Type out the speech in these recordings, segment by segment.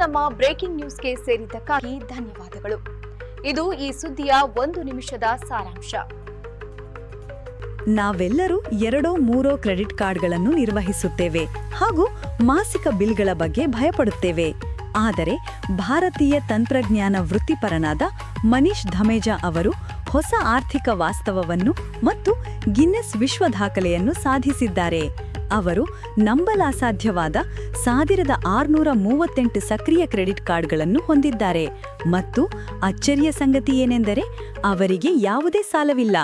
ನಮ್ಮ ಬ್ರೇಕಿಂಗ್ ನ್ಯೂಸ್ಗೆ ಸೇರಿದ್ದಕ್ಕಾಗಿ ಧನ್ಯವಾದಗಳು. ಇದು ಈ ಸುದ್ದಿಯ ಒಂದು ನಿಮಿಷದ ಸಾರಾಂಶ. ನಾವೆಲ್ಲರೂ ಎರಡೋ ಮೂರೋ ಕ್ರೆಡಿಟ್ ಕಾರ್ಡ್ಗಳನ್ನು ನಿರ್ವಹಿಸುತ್ತೇವೆ ಹಾಗೂ ಮಾಸಿಕ ಬಿಲ್ಗಳ ಬಗ್ಗೆ ಭಯಪಡುತ್ತೇವೆ. ಆದರೆ ಭಾರತೀಯ ತಂತ್ರಜ್ಞಾನ ವೃತ್ತಿಪರನಾದ ಮನೀಶ್ ಧಮೇಜಾ ಅವರು ಹೊಸ ಆರ್ಥಿಕ ವಾಸ್ತವವನ್ನು ಮತ್ತು ಗಿನ್ನೆಸ್ ವಿಶ್ವ ದಾಖಲೆಯನ್ನು ಸಾಧಿಸಿದ್ದಾರೆ. ಅವರು ನಂಬಲಾಸಾಧ್ಯವಾದ ಸಾವಿರದ ಆರುನೂರ ಮೂವತ್ತೆಂಟು ಸಕ್ರಿಯ ಕ್ರೆಡಿಟ್ ಕಾರ್ಡ್ಗಳನ್ನು ಹೊಂದಿದ್ದಾರೆ. ಮತ್ತು ಅಚ್ಚರಿಯ ಸಂಗತಿ ಏನೆಂದರೆ ಅವರಿಗೆ ಯಾವುದೇ ಸಾಲವಿಲ್ಲ.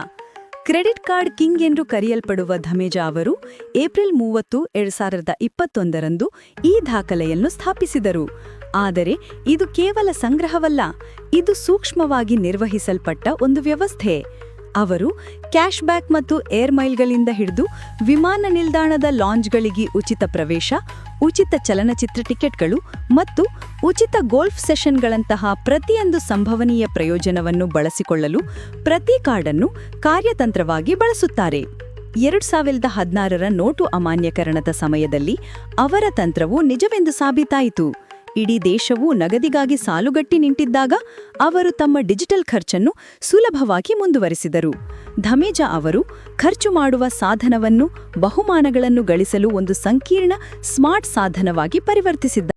ಕ್ರೆಡಿಟ್ ಕಾರ್ಡ್ ಕಿಂಗ್ ಎಂದು ಕರೆಯಲ್ಪಡುವ ಧಮೇಜಾ ಅವರು ಏಪ್ರಿಲ್ ಮೂವತ್ತು, ಎರಡು ಸಾವಿರದ ಇಪ್ಪತ್ತೊಂದರಂದು ಈ ದಾಖಲೆಯನ್ನು ಸ್ಥಾಪಿಸಿದರು. ಆದರೆ ಇದು ಕೇವಲ ಸಂಗ್ರಹವಲ್ಲ, ಇದು ಸೂಕ್ಷ್ಮವಾಗಿ ನಿರ್ವಹಿಸಲ್ಪಟ್ಟ ಒಂದು ವ್ಯವಸ್ಥೆ. ಅವರು ಕ್ಯಾಶ್ ಬ್ಯಾಕ್ ಮತ್ತು ಏರ್ ಮೈಲ್ಗಳಿಂದ ಹಿಡಿದು ವಿಮಾನ ನಿಲ್ದಾಣದ ಲಾಂಜ್ಗಳಿಗೆ ಉಚಿತ ಪ್ರವೇಶ, ಉಚಿತ ಚಲನಚಿತ್ರ ಟಿಕೆಟ್ಗಳು ಮತ್ತು ಉಚಿತ ಗೋಲ್ಫ್ ಸೆಷನ್ಗಳಂತಹ ಪ್ರತಿಯೊಂದು ಸಂಭವನೀಯ ಪ್ರಯೋಜನವನ್ನು ಬಳಸಿಕೊಳ್ಳಲು ಪ್ರತಿ ಕಾರ್ಡನ್ನು ಕಾರ್ಯತಂತ್ರವಾಗಿ ಬಳಸುತ್ತಾರೆ. ಎರಡು ಸಾವಿರದ ಹದಿನಾರರ ನೋಟು ಅಮಾನ್ಯಕರಣದ ಸಮಯದಲ್ಲಿ ಅವರ ತಂತ್ರವು ನಿಜವೆಂದು ಸಾಬೀತಾಯಿತು. ಇಡೀ ದೇಶವು ನಗದಿಗಾಗಿ ಸಾಲುಗಟ್ಟಿ ನಿಂತಿದ್ದಾಗ ಅವರು ತಮ್ಮ ಡಿಜಿಟಲ್ ಖರ್ಚನ್ನು ಸುಲಭವಾಗಿ ಮುಂದುವರಿಸಿದರು. ಧಮೇಜಾ ಅವರು ಖರ್ಚು ಮಾಡುವ ಸಾಧನವನ್ನು ಬಹುಮಾನಗಳನ್ನು ಗಳಿಸಲು ಒಂದು ಸಂಕೀರ್ಣ ಸ್ಮಾರ್ಟ್ ಸಾಧನವಾಗಿ ಪರಿವರ್ತಿಸಿದ್ದಾರೆ